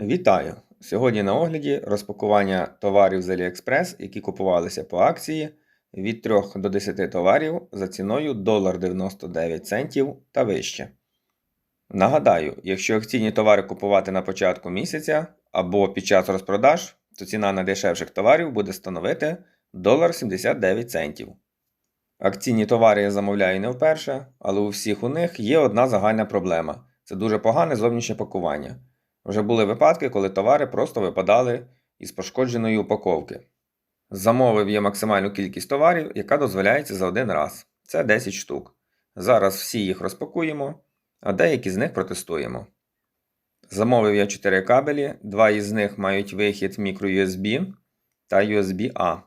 Вітаю! Сьогодні на огляді розпакування товарів з AliExpress, які купувалися по акції від 3 до 10 товарів за ціною 1,99 центів та вище. Нагадаю, якщо акційні товари купувати на початку місяця або під час розпродаж, то ціна найдешевших товарів буде становити 1,79 центів. Акційні товари я замовляю не вперше, але у всіх у них є одна загальна проблема це дуже погане зовнішнє пакування. Вже були випадки, коли товари просто випадали із пошкодженої упаковки. Замовив я максимальну кількість товарів, яка дозволяється за один раз. Це 10 штук. Зараз всі їх розпакуємо, а деякі з них протестуємо. Замовив я 4 кабелі, два із них мають вихід microUSB та USB-A,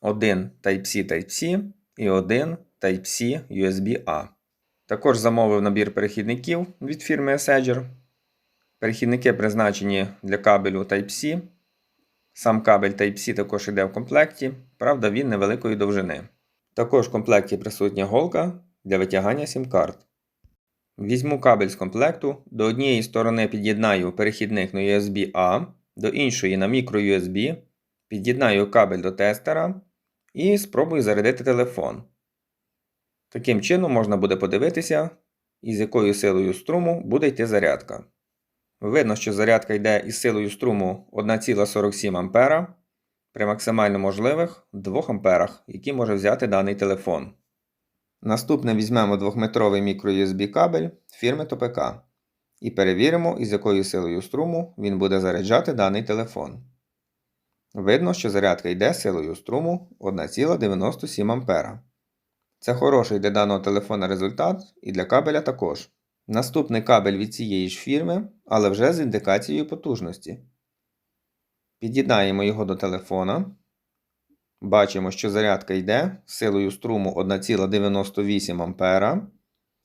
один Type-C Type-C і один Type-C USB-A. Також замовив набір перехідників від фірми Assager. Перехідники призначені для кабелю Type-C. Сам кабель Type-C також йде в комплекті, правда, він невеликої довжини. Також в комплекті присутня голка для витягання сім-карт. Візьму кабель з комплекту, до однієї сторони під'єднаю перехідник на USB-A, до іншої на microUSB, під'єднаю кабель до тестера і спробую зарядити телефон. Таким чином можна буде подивитися, із якою силою струму буде йти зарядка. Видно, що зарядка йде із силою струму 1,47 А при максимально можливих 2 А, які може взяти даний телефон. Наступне візьмемо 2-метровий microUSB кабель фірми ТОПК і перевіримо, із якою силою струму він буде заряджати даний телефон. Видно, що зарядка йде силою струму 1,97 А. Це хороший для даного телефона результат і для кабеля також. Наступний кабель від цієї ж фірми, але вже з індикацією потужності. Під'єднаємо його до телефона. Бачимо, що зарядка йде силою струму 1,98 А.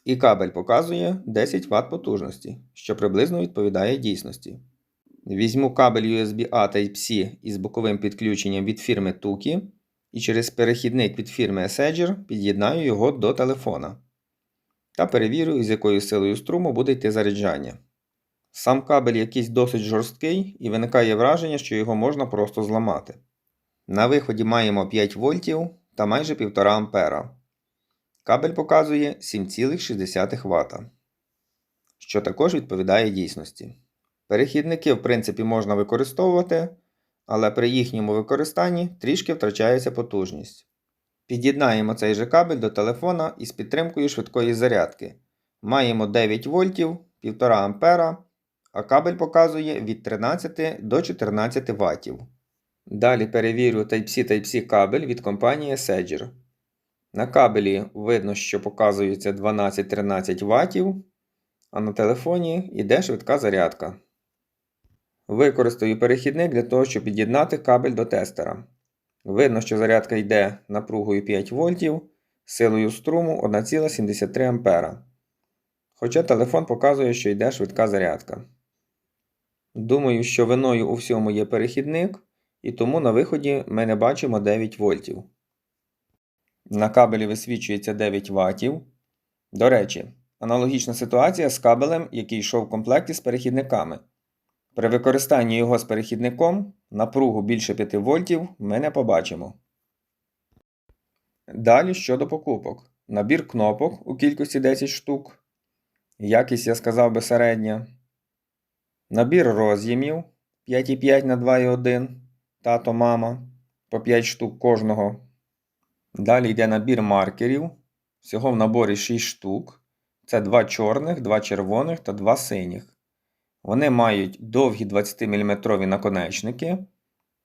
І кабель показує 10 Вт потужності, що приблизно відповідає дійсності. Візьму кабель USB-A Type-C із боковим підключенням від фірми Tuki і через перехідник від фірми Assager під'єднаю його до телефона та перевірю, з якою силою струму буде йти заряджання. Сам кабель якийсь досить жорсткий і виникає враження, що його можна просто зламати. На виході маємо 5 вольтів та майже 1,5 А. Кабель показує 7,6 Вт, що також відповідає дійсності. Перехідники, в принципі, можна використовувати, але при їхньому використанні трішки втрачається потужність. Під'єднаємо цей же кабель до телефона із підтримкою швидкої зарядки. Маємо 9 вольтів 1,5 А, а кабель показує від 13 до 14 Вт. Далі перевірю Type-C Type-C кабель від компанії Assager. На кабелі видно, що показується 12-13 Вт, а на телефоні йде швидка зарядка. Використаю перехідник для того, щоб під'єднати кабель до тестера. Видно, що зарядка йде напругою 5 вольтів силою струму 1,73 А. Хоча телефон показує, що йде швидка зарядка. Думаю, що виною у всьому є перехідник, і тому на виході ми не бачимо 9 вольтів. На кабелі висвічується 9 ватів. До речі, аналогічна ситуація з кабелем, який йшов в комплекті з перехідниками. При використанні його з перехідником напругу більше 5 вольтів ми не побачимо. Далі щодо покупок. Набір кнопок у кількості 10 штук. Якість, я сказав би, середня. Набір роз'ємів 5,5 на 2,1 тато мама по 5 штук кожного. Далі йде набір маркерів. Всього в наборі 6 штук. Це 2 чорних, 2 червоних та 2 синіх. Вони мають довгі 20-мм наконечники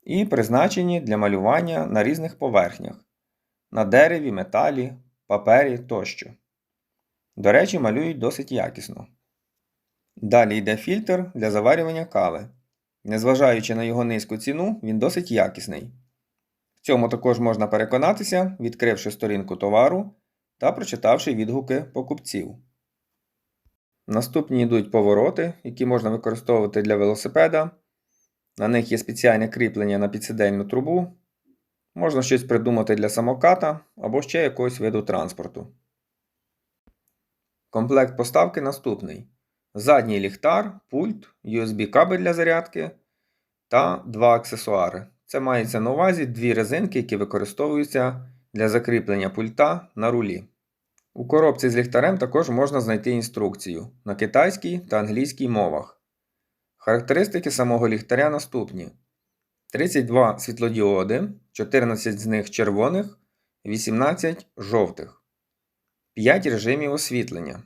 і призначені для малювання на різних поверхнях на дереві, металі, папері тощо. До речі, малюють досить якісно. Далі йде фільтр для заварювання кави. Незважаючи на його низьку ціну, він досить якісний. В цьому також можна переконатися, відкривши сторінку товару та прочитавши відгуки покупців. Наступні йдуть повороти, які можна використовувати для велосипеда. На них є спеціальне кріплення на підсидельну трубу. Можна щось придумати для самоката або ще якогось виду транспорту. Комплект поставки наступний: задній ліхтар, пульт, USB-кабель для зарядки та два аксесуари. Це мається на увазі дві резинки, які використовуються для закріплення пульта на рулі. У коробці з ліхтарем також можна знайти інструкцію на китайській та англійській мовах. Характеристики самого ліхтаря наступні: 32 світлодіоди, 14 з них червоних, 18 жовтих, 5 режимів освітлення.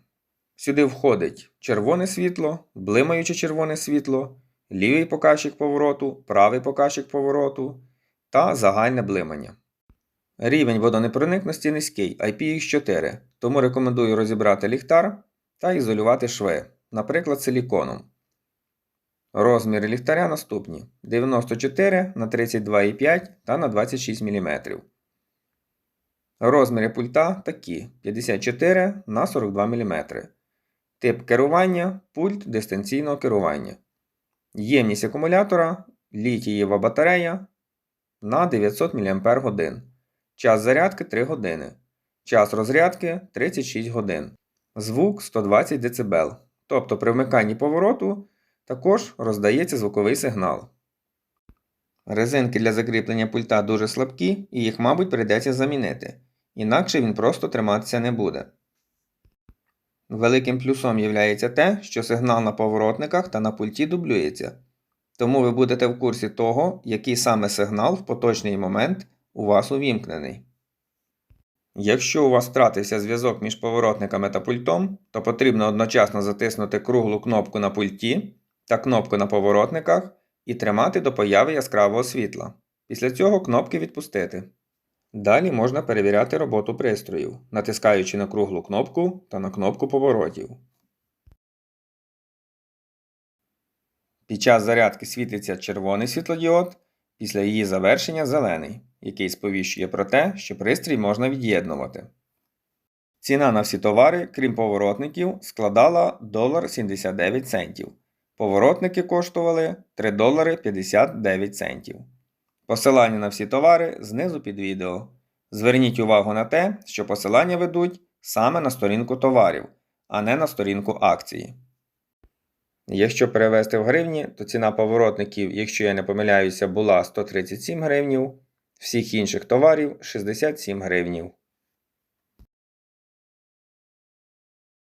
Сюди входить червоне світло, блимаюче червоне світло, лівий показчик повороту, правий показчик повороту та загальне блимання. Рівень водонепроникності низький IPX4, тому рекомендую розібрати ліхтар та ізолювати шви, наприклад, силіконом. Розміри ліхтаря наступні: 94 на 32,5 та на 26 мм. Розміри пульта такі: 54 на 42 мм. Тип керування пульт дистанційного керування. Ємність акумулятора літієва батарея на 900 мАч. Час зарядки 3 години. Час розрядки 36 годин. Звук 120 дБ. Тобто при вмиканні повороту також роздається звуковий сигнал. Резинки для закріплення пульта дуже слабкі і їх, мабуть, прийдеться замінити. Інакше він просто триматися не буде. Великим плюсом є те, що сигнал на поворотниках та на пульті дублюється. Тому ви будете в курсі того, який саме сигнал в поточний момент у вас увімкнений. Якщо у вас втратився зв'язок між поворотниками та пультом, то потрібно одночасно затиснути круглу кнопку на пульті та кнопку на поворотниках і тримати до появи яскравого світла. Після цього кнопки відпустити. Далі можна перевіряти роботу пристроїв, натискаючи на круглу кнопку та на кнопку поворотів. Під час зарядки світиться червоний світлодіод, після її завершення зелений, який сповіщує про те, що пристрій можна від'єднувати. Ціна на всі товари, крім поворотників, складала 1,79 центів. Поворотники коштували 3 долари 59 центів. Посилання на всі товари знизу під відео. Зверніть увагу на те, що посилання ведуть саме на сторінку товарів, а не на сторінку акції. Якщо перевести в гривні, то ціна поворотників, якщо я не помиляюся, була 137 гривнів, всіх інших товарів 67 гривнів.